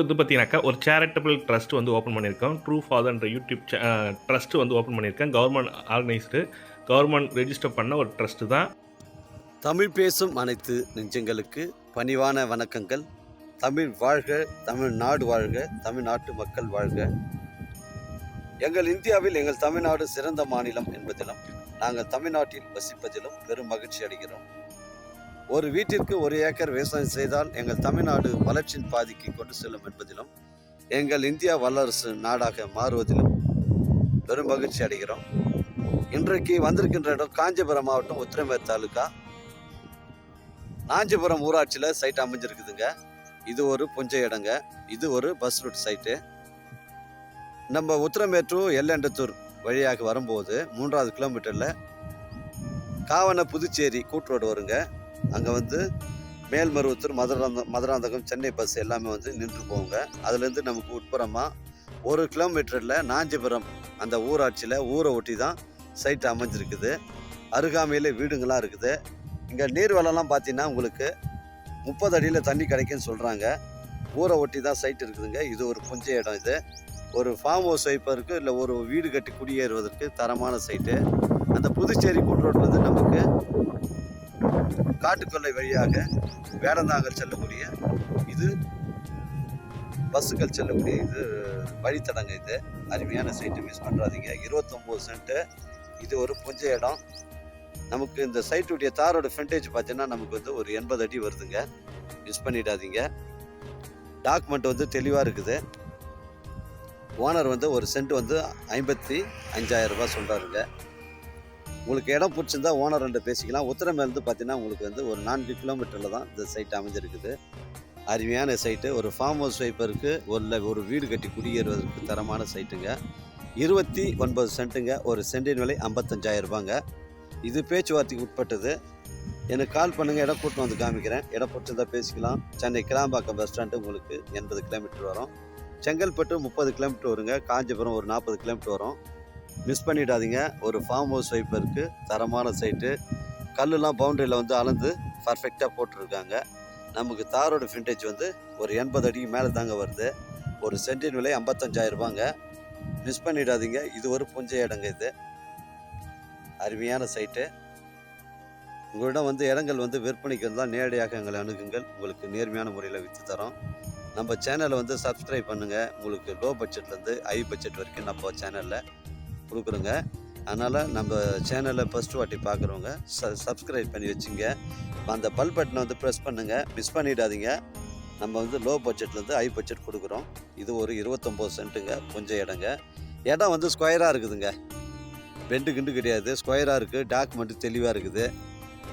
வந்து பார்த்தீங்கன்னாக்கா ஒரு சேரிட்டபிள் ட்ரஸ்ட் வந்து ஓப்பன் பண்ணியிருக்கோம். ட்ரூ ஃபாதர்ன்ற யூடியூப் ட்ரஸ்ட் வந்து ஓப்பன் பண்ணியிருக்கேன். கவர்மெண்ட் ஆர்கனைஸ்டு கவர்மெண்ட் ரெஜிஸ்டர் பண்ண ஒரு ட்ரஸ்ட் தான். தமிழ் பேசும் அனைத்து நெஞ்சங்களுக்கு பணிவான வணக்கங்கள். தமிழ் வாழ்க தமிழ்நாடு வாழ்க தமிழ்நாட்டு மக்கள் வாழ்க. எங்கள் இந்தியாவில் எங்கள் தமிழ்நாடு சிறந்த மாநிலம் என்பதிலும் நாங்கள் தமிழ்நாட்டில் வசிப்பதிலும் பெரும் மகிழ்ச்சி அடைகிறோம். ஒரு வீட்டிற்கு ஒரு ஏக்கர் விவசாயம் செய்தால் எங்கள் தமிழ்நாடு வளர்ச்சியின் பாதிக்கு கொண்டு செல்லும் என்பதிலும் எங்கள் இந்தியா வல்லரசு நாடாக மாறுவதிலும் பெரும் மகிழ்ச்சி அடைகிறோம். இன்றைக்கு வந்திருக்கின்ற இடம் காஞ்சிபுரம் மாவட்டம் உத்திரமேர் தாலுக்கா நாஞ்சிபுரம் ஊராட்சியில் சைட் அமைஞ்சிருக்குதுங்க. இது ஒரு புஞ்சை இடங்க. இது ஒரு பஸ் ரூட் சைட்டு நம்ம உத்திரமேட்டூர் எல்லண்டத்தூர் வழியாக வரும்போது மூன்றாவது கிலோமீட்டரில் காவன புதுச்சேரி கூட்டு ரோடு வருங்க. அங்கே வந்து மேல்மருவத்தூர் மதுராந்த மதுராந்தகம் சென்னை பஸ் எல்லாமே வந்து நின்று போங்க அதுலேருந்து நமக்கு உட்புறமாக ஒரு கிலோமீட்டரில் நாஞ்சிபுரம் அந்த ஊராட்சியில் ஊரை ஒட்டி தான் சைட் அமைஞ்சிருக்குது. அருகாமையில் வீடுங்களாம் இருக்குது. இங்கே நீர்வளம்லாம் பார்த்தீங்கன்னா உங்களுக்கு முப்பது அடியில் தண்ணி கிடைக்குன்னு சொல்கிறாங்க ஊரை ஒட்டி தான் சைட் இருக்குதுங்க. இது ஒரு புஞ்ச இடம் இது. ஒரு ஃபார்ம் ஹவுஸ் வைப்பதற்கு இல்லை ஒரு வீடு கட்டி குடியேறுவதற்கு தரமான சைட்டு அந்த புதுச்சேரி கூட்டுரோடு வந்து நமக்கு காட்டுக்கொல்லை வழியாக வேடந்தாங்கல் செல்லக்கூடிய இது பஸ்ஸுகள் செல்லக்கூடிய இது வழித்தடங்க இது. அருமையான சைட்டு மிஸ் பண்ணுறாதீங்க இருபத்தொம்போது சென்ட்டு இது ஒரு புஞ்ச இடம். நமக்கு இந்த சைட்டுடைய தாரோட ஃப்ரண்டேஜ் பார்த்தீங்கன்னா நமக்கு வந்து ஒரு எண்பது அடி வருதுங்க. மிஸ் பண்ணிடாதீங்க. டாக்குமெண்ட் வந்து தெளிவாக இருக்குது. ஓனர் வந்து ஒரு சென்ட் வந்து ஐம்பத்தி அஞ்சாயிரம் ரூபாய் சொல்கிறாருங்க உங்களுக்கு இடம் பிடிச்சிருந்தா ஓனர் ரெண்டு பேசிக்கலாம். உத்தரமேலேருந்து பார்த்தீங்கன்னா உங்களுக்கு வந்து ஒரு நான்கு கிலோமீட்டரில் தான் இந்த சைட் அமைஞ்சிருக்குது. அருமையான சைட்டு ஒரு ஃபார்ம் ஹவுஸ் வைப்பருக்கு ஒரு ஒரு வீடு கட்டி குடியேறுவதற்கு தரமான சைட்டுங்க இருபத்தி ஒன்பது சென்ட்டுங்க ஒரு சென்டின் விலை ஐம்பத்தஞ்சாயிரம் ரூபாங்க. இது பேச்சுவார்த்தைக்கு உட்பட்டது. எனக்கு கால் பண்ணுங்கள் இடம் கூட்டம் வந்து காமிக்கிறேன். இடம் பிடிச்சிருந்தா பேசிக்கலாம். சென்னை கிளாம்பாக்கம் பஸ் ஸ்டாண்டு உங்களுக்கு எண்பது கிலோமீட்டர் வரும். செங்கல்பட்டு முப்பது கிலோமீட்டர் வருங்க. காஞ்சிபுரம் ஒரு நாற்பது கிலோமீட்டர் வரும். மிஸ் பண்ணிடாதீங்க. ஒரு ஃபார்ம் ஹவுஸ் வைப்பருக்கு தரமான சைட்டு கல்லுலாம் பவுண்டரியில் வந்து அளந்து பர்ஃபெக்டாக போட்டிருக்காங்க. நமக்கு தாரோட ஃபிண்டேஜ் வந்து ஒரு எண்பது அடிக்கு மேலே தாங்க வருது. ஒரு சென்டின் விலை ஐம்பத்தஞ்சாயிரம் ரூபாங்க. மிஸ் பண்ணிடாதீங்க. இது ஒரு புஞ்சை இடங்க இது. அருமையான சைட்டு உங்களிடம் வந்து இடங்கள் வந்து விற்பனைக்கு இருந்தால் நேரடியாக எங்களை அணுகுங்கள். உங்களுக்கு நேர்மையான முறையில் விற்று தரோம். நம்ம சேனலை வந்து சப்ஸ்கிரைப் பண்ணுங்கள் உங்களுக்கு லோ பட்ஜெட்லேருந்து ஹை பட்ஜெட் வரைக்கும் நம்ம சேனலில் கொடுக்குறோங்க. அதனால் நம்ம சேனலை ஃபஸ்ட்டு வாட்டி பார்க்குறவங்க ச சப்ஸ்கிரைப் பண்ணி வச்சுங்க. அந்த பல் பட்டனை வந்து ப்ரெஸ் பண்ணுங்கள் மிஸ் பண்ணிடாதீங்க. நம்ம வந்து லோ பட்ஜெட்லேருந்து ஹை பட்ஜெட் கொடுக்குறோம். இது ஒரு இருபத்தொம்போது சென்ட்டுங்க கொஞ்சம் இடங்க. இடம் வந்து ஸ்கொயராக இருக்குதுங்க. பெண்டு கிண்டு கிடையாது. ஸ்கொயராக இருக்குது டாக்குமெண்ட் தெளிவாக இருக்குது.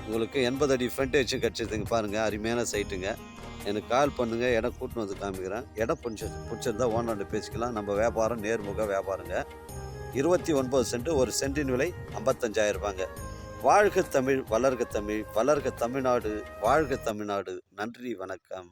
உங்களுக்கு எண்பது அடி ஃப்ரண்டேஜும் கிடச்சிதுங்க பாருங்கள் அருமையான சைட்டுங்க எனக்கு கால் பண்ணுங்கள் இடம் கூட்டின்னு வந்து காமிக்கிறேன். இடம் பிடிச்சி பிடிச்சிருந்தா ஓனர்கிட்ட பேசிக்கலாம். நம்ம வியாபாரம் நேர்முக வியாபாரங்க. இருபத்தி ஒன்பது சென்ட் ஒரு சென்டின் விலை ஐம்பத்தஞ்சாயிரம் ரூபாங்க. வாழ்க தமிழ் வளர்க தமிழ் வளர்க தமிழ்நாடு வாழ்க தமிழ்நாடு. நன்றி வணக்கம்.